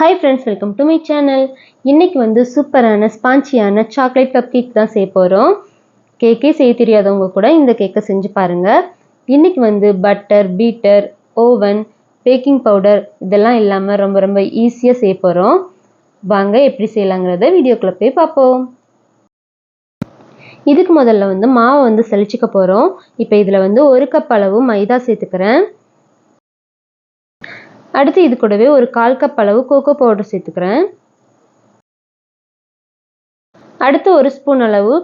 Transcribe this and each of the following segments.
Hi friends welcome to my channel இன்றைக்கி வந்து சூப்பரான ஸ்பான்ச்சியான சாக்லேட் கப் கேக் தான் செய்ய போகிறோம் கேக்கே செய்ய தெரியாதவங்க கூட இந்த கேக்கை செஞ்சு பாருங்கள் இன்றைக்கி வந்து butter beater oven baking powder இதெல்லாம் இல்லாமல் ரொம்ப ரொம்ப ஈஸியாக செய்ய போகிறோம் வாங்க எப்படி செய்யலாங்கிறத வீடியோக்குள்ளே போய் பார்ப்போம். இதுக்கு முதல்ல வந்து மாவை வந்து செழிச்சிக்க போகிறோம் இப்போ இதில் வந்து ஒரு கப் அளவு மைதா சேர்த்துக்கிறேன். அடுத்து இது கூடவே ஒரு கால் கப் அளவு கோகோ பவுடர் சேர்த்துக்கிறேன். அடுத்து ஒரு ஸ்பூன் அளவு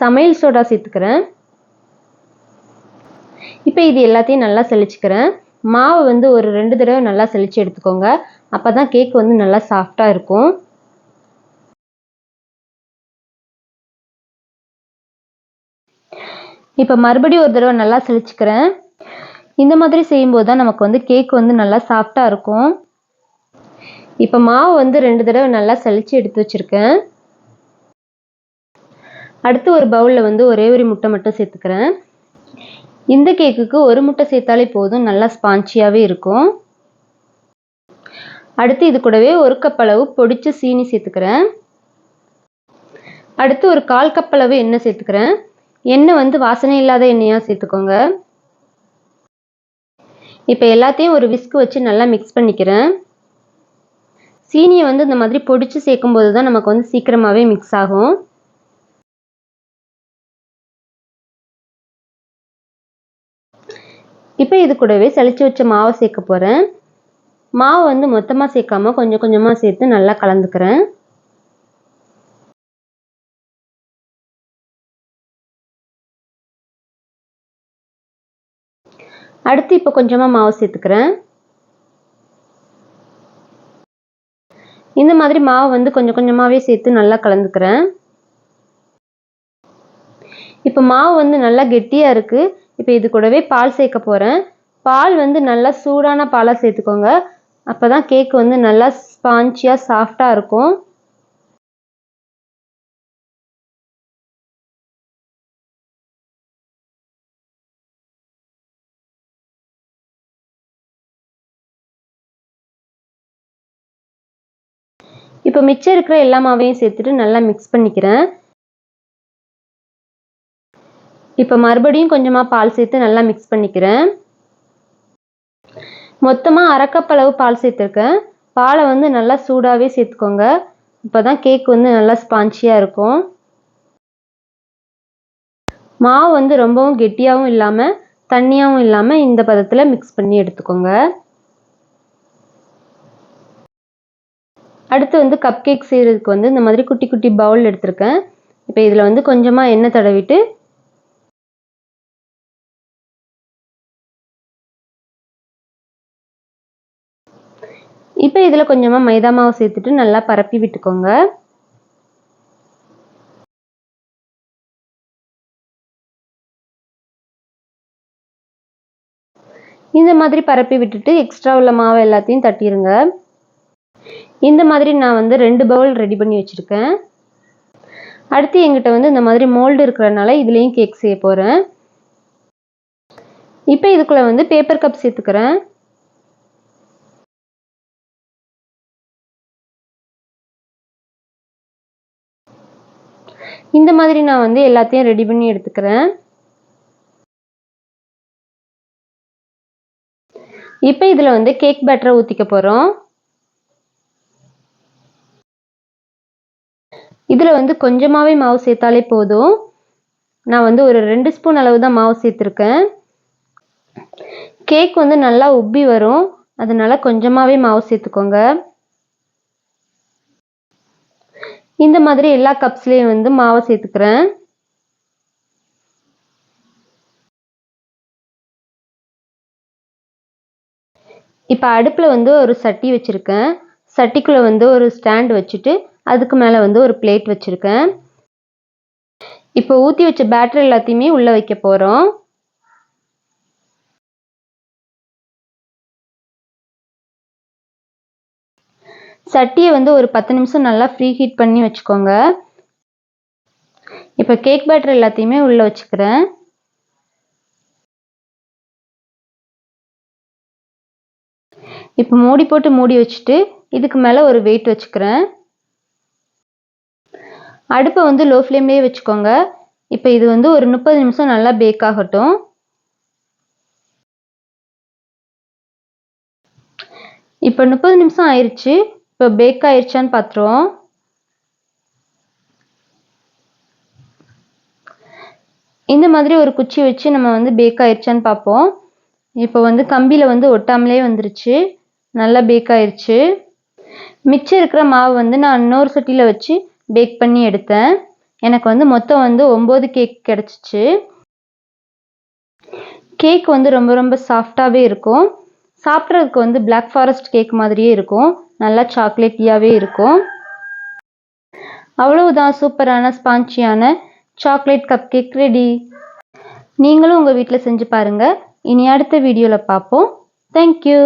சமையல் சோடா சேர்த்துக்கிறேன். இப்போ இது எல்லாத்தையும் நல்லா செழிச்சுக்கிறேன் மாவை வந்து ஒரு ரெண்டு தடவை நல்லா செழிச்சு எடுத்துக்கோங்க. அப்போ தான் கேக் வந்து நல்லா சாஃப்டாக இருக்கும். இப்போ மறுபடியும் ஒரு தடவை நல்லா செழிச்சுக்கிறேன் இந்த மாதிரி செய்யும்போது தான் நமக்கு வந்து கேக் வந்து நல்லா சாஃப்டாக இருக்கும். இப்போ மாவு வந்து ரெண்டு தடவை நல்லா சலிச்சு எடுத்து வச்சுருக்கேன். அடுத்து ஒரு பவுலில் வந்து ஒரே ஒரு முட்டை மட்டும் சேர்த்துக்கிறேன். இந்த கேக்குக்கு ஒரு முட்டை சேர்த்தாலே போதும் நல்லா ஸ்பான்ச்சியாகவே இருக்கும். அடுத்து இது கூடவே ஒரு கப் அளவு பொடிச்ச சீனி சேர்த்துக்கிறேன். அடுத்து ஒரு கால் கப் அளவு எண்ணெய் சேர்த்துக்கிறேன். எண்ணெய் வந்து வாசனை இல்லாத எண்ணெயாக சேர்த்துக்கோங்க. இப்போ எல்லாத்தையும் ஒரு விஸ்க் வச்சு நல்லா மிக்ஸ் பண்ணிக்கிறேன். சீனியை வந்து இந்த மாதிரி பொடிச்சு சேர்க்கும்போது தான் நமக்கு வந்து சீக்கிரமாகவே மிக்ஸ் ஆகும். இப்போ இது கூடவே சளிச்சு வச்ச மாவை சேர்க்க போகிறேன் மாவு வந்து மொத்தமாக சேர்க்காம கொஞ்சம் கொஞ்சமாக சேர்த்து நல்லா கலந்துக்கிறேன். அடுத்து இப்போ கொஞ்சமாக மாவு சேர்த்துக்கிறேன். இந்த மாதிரி மாவு வந்து கொஞ்சம் கொஞ்சமாகவே சேர்த்து நல்லா கலந்துக்கிறேன். இப்போ மாவு வந்து நல்லா கெட்டியாக இருக்குது இப்போ இது கூடவே பால் சேர்க்க போகிறேன் பால் வந்து நல்லா சூடான பாலாக சேர்த்துக்கோங்க. அப்போ தான் கேக் வந்து நல்லா ஸ்பான்ச்சியாக சாஃப்டாக இருக்கும். இப்போ மிச்சம் இருக்கிற எல்லா மாவையும் சேர்த்துட்டு நல்லா மிக்ஸ் பண்ணிக்கிறேன். இப்போ மறுபடியும் கொஞ்சமாக பால் சேர்த்து நல்லா மிக்ஸ் பண்ணிக்கிறேன். மொத்தமாக அரைக்கப்பளவு பால் சேர்த்துருக்கேன். பாலை வந்து நல்லா சூடாகவே சேர்த்துக்கோங்க. இப்போ தான் கேக் வந்து நல்லா ஸ்பான்ச்சியாக இருக்கும். மாவு வந்து ரொம்பவும் கெட்டியாகவும் இல்லாமல் தண்ணியாகவும் இல்லாமல் இந்த பதத்தில் மிக்ஸ் பண்ணி எடுத்துக்கோங்க. அடுத்து வந்து கப் கேக் செய்கிறதுக்கு வந்து இந்த மாதிரி குட்டி குட்டி பவுல் எடுத்திருக்கேன். இப்போ இதில் வந்து கொஞ்சமாக எண்ணெய் தடவிட்டு இப்போ இதில் கொஞ்சமாக மைதா மாவு சேர்த்துட்டு நல்லா பரப்பி விட்டுக்கோங்க. இந்த மாதிரி பரப்பி விட்டுட்டு எக்ஸ்ட்ரா உள்ள மாவு எல்லாத்தையும் தட்டிடுங்க இந்த மாதிரி நான் வந்து ரெண்டு பவுல் ரெடி பண்ணி வச்சுருக்கேன். அடுத்து எங்கிட்ட வந்து இந்த மாதிரி மோல்டு இருக்கிறனால இதுலேயும் கேக் செய்ய போகிறேன் இப்போ இதுக்குள்ளே வந்து பேப்பர் கப் சேர்த்துக்கிறேன். இந்த மாதிரி நான் வந்து எல்லாத்தையும் ரெடி பண்ணி எடுத்துக்கிறேன். இப்போ இதில் வந்து கேக் பேட்டரை ஊற்றிக்க போகிறோம் இதில் வந்து கொஞ்சமாகவே மாவு சேர்த்தாலே போதும். நான் வந்து ஒரு ரெண்டு ஸ்பூன் அளவு தான் மாவு சேர்த்துருக்கேன். கேக் வந்து நல்லா உப்பி வரும். அதனால் கொஞ்சமாகவே மாவு சேர்த்துக்கோங்க. இந்த மாதிரி எல்லா கப்ஸ்லேயும் வந்து மாவை சேர்த்துக்கிறேன். இப்போ அடுப்பில் வந்து ஒரு சட்டி வச்சுருக்கேன். சட்டிக்குள்ளே வந்து ஒரு ஸ்டாண்ட் வச்சுட்டு அதுக்கு மேலே வந்து ஒரு பிளேட் வச்சுருக்கேன். இப்போ ஊற்றி வச்ச பேட்டர் எல்லாத்தையுமே உள்ளே வைக்க போகிறோம் சட்டியை வந்து ஒரு பத்து நிமிஷம் நல்லா ஃப்ரீ ஹீட் பண்ணி வச்சுக்கோங்க. இப்போ கேக் பேட்டர் எல்லாத்தையுமே உள்ளே வச்சுக்கிறேன். இப்போ மூடி போட்டு மூடி வச்சுட்டு இதுக்கு மேலே ஒரு வெயிட் வச்சுக்கிறேன். அடுப்பை வந்து லோ ஃப்ளேம்லேயே வச்சுக்கோங்க. இப்போ இது வந்து ஒரு முப்பது நிமிஷம் நல்லா பேக் ஆகட்டும். இப்போ முப்பது நிமிஷம் ஆயிடுச்சு இப்போ பேக் ஆயிடுச்சான்னு பார்த்துருவோம் இந்த மாதிரி ஒரு குச்சி வச்சு நம்ம வந்து பேக் ஆயிடுச்சான்னு பார்ப்போம் இப்போ வந்து கம்பியில் வந்து ஒட்டாமலே வந்துருச்சு. நல்லா பேக் ஆயிடுச்சு மிச்சம் இருக்கிற மாவு வந்து நான் இன்னொரு சட்டியில் வச்சு பேக் பண்ணி எடுத்தேன். எனக்கு வந்து மொத்தம் வந்து ஒம்பது கேக் கிடச்சிச்சு. கேக் வந்து ரொம்ப ரொம்ப சாஃப்டாகவே இருக்கும். சாப்பிட்றதுக்கு வந்து பிளாக் ஃபாரஸ்ட் கேக் மாதிரியே இருக்கும். நல்லா சாக்லேட்டியாகவே இருக்கும். அவ்வளவுதான் சூப்பரான ஸ்பான்ச்சியான சாக்லேட் கப் கேக் ரெடி நீங்களும் உங்கள் வீட்டில் செஞ்சு பாருங்கள் இனி அடுத்த வீடியோவில் பார்ப்போம் தேங்க்யூ